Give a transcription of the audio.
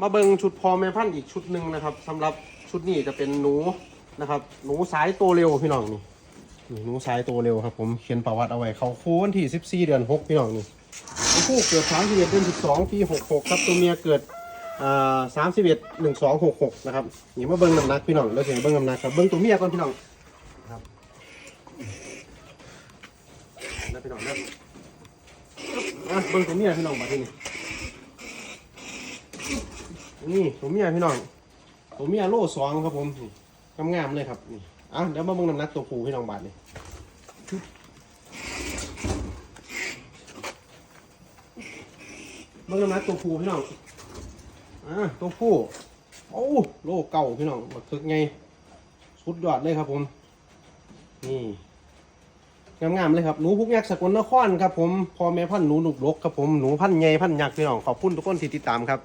มาเบิงชุดพอแม่พันธุ์อีกชุดหนึ่งนะครับสำหรับชุดนี้จะเป็นหนูนะครับ หนูสายโตเร็วพี่น้องนี่หนูสายโตเร็วครับ ผมเขียนประวัติเอาไว้เขาคู่วันที่ 14 เดือน 6 พี่น้องนี่ตัวผู้เกิด31เดือน12 ปี 66 ครับตัวเมียเกิดอ่า31 1266นะครับนี่มาเบิ่งน้ำหนักพี่น้องแล้วถึงเบิ่งน้ำหนักครับเบิ่งตัวเมียก่อนพี่น้องครับนะพี่น้องนะอะเบิ่งตัวเมียพี่น้องมาที่นี่ นี่ตัวเมียพี่น้องตัวเมียโล่สองครับผมนี่งามๆเลยครับนี่อะเดี๋ยวมาเบิ่งน้ำหนักตัวผู้พี่น้องบาทนี่เบิ่งน้ำหนักตัวผู้พี่น้องอะตัวผู้โอ้โล่เก่าพี่น้องบักทึกไงสุดยอดเลยครับผมนี่งามๆเลยครับหนูพุกยักษ์สกลนครครับผมพ่อแม่พันหนูหนุกลกครับผมหนูพันใหญ่พันธุ์ยักษ์พี่น้องขอบคุณทุกคนที่ติดตามครับ